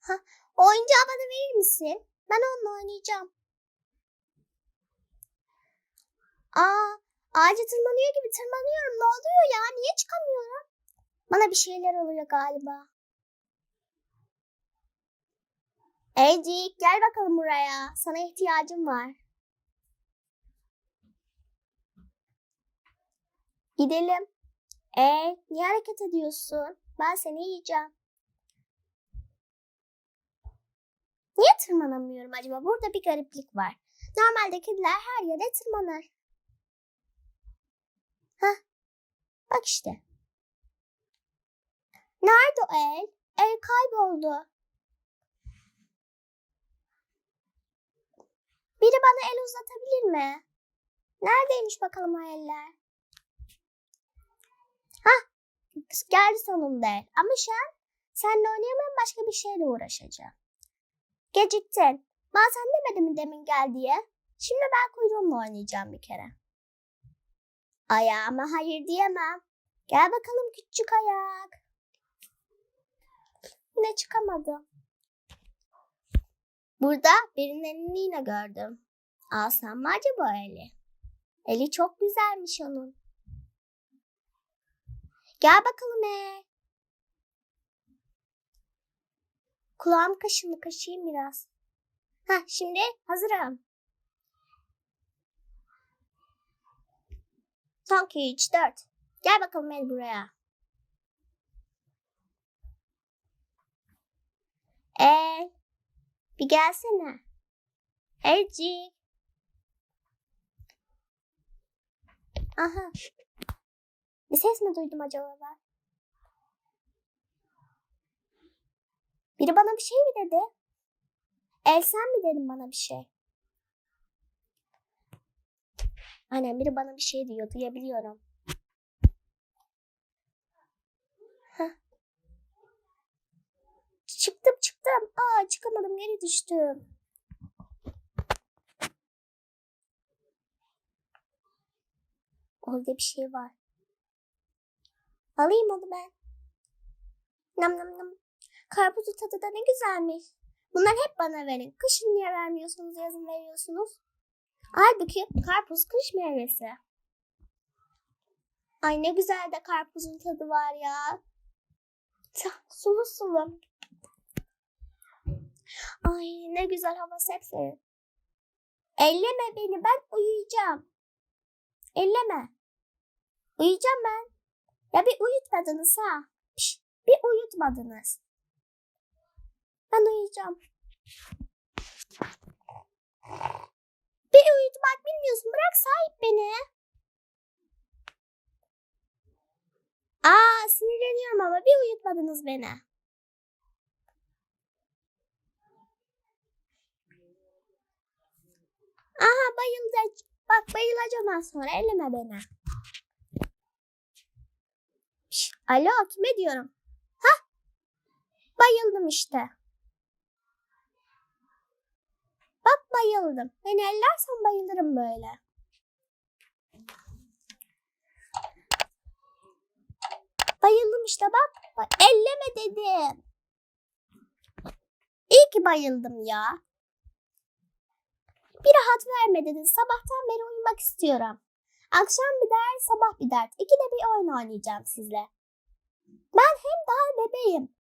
Ha, oyuncağı bana verir misin? Ben onunla oynayacağım. Aa, ağaca tırmanıyor gibi tırmanıyorum. Ne oluyor ya? Niye çıkamıyorum? Bana bir şeyler oluyor galiba. Ecik gel bakalım buraya. Sana ihtiyacım var. Gidelim. E, niye hareket ediyorsun? Ben seni yiyeceğim. Niye tırmanamıyorum acaba? Burada bir gariplik var. Normalde kediler her yere tırmanır. Hah. Bak işte. Nerede o el? El kayboldu. Biri bana el uzatabilir mi? Neredeymiş bakalım o eller? Hah. Geldi sonunda el. Ama şu an seninle oynayamam başka bir şeyle uğraşacağım. Geciktin. Ben sen demedim mi demin gel diye? Şimdi ben kuyruğumla oynayacağım bir kere. Ayağıma hayır diyemem. Gel bakalım küçük ayak. Yine çıkamadım. Burada birinin elini yine gördüm. Alsam mı acaba eli? Eli çok güzelmiş onun. Gel bakalım e. Kulağım kaşındı kaşıyım biraz. Heh şimdi hazırım. 2, 3, 4. Gel bakalım el buraya. El. Bir gelsene. Elcik. Aha. Bir ses mi duydum acaba ben? Biri bana bir şey mi dedi? El sen mi dedin bana bir şey? Aynen biri bana bir şey diyor duyabiliyorum. Heh. Çıktım çıktım. Aa çıkamadım geri düştüm. Orada bir şey var. Alayım onu ben. Nam nam. Karpuzun tadı da ne güzelmiş. Bunları hep bana verin. Kışın niye vermiyorsunuz, yazın veriyorsunuz? Halbuki karpuz kış meyvesi. Ay ne güzel de karpuzun tadı var ya. Tah, Sulu sulu. Ay ne güzel hava sepserin. Elleme beni ben uyuyacağım. Elleme. Uyuyacağım ben. Ya bir uyutmadınız ha. Piş, bir uyutmadınız. Ben uyuyacağım. Bir uyutmak bilmiyorsun. Bırak sahip beni. Aa sinirleniyorum ama bir uyutmadınız beni. Aha bayıldı. Bak bayılacağım az sonra. Elleme beni. Şş, alo kime diyorum? Ha? Bayıldım işte. Bak bayıldım. Beni ellersen bayılırım böyle. Bayıldım işte bak. Elleme dedim. İyi ki bayıldım ya. Bir rahat verme dedin. Sabahtan beri uyumak istiyorum. Akşam bir dert, sabah bir dert. İkide bir oyun oynayacağım sizle. Ben hem daha bebeğim.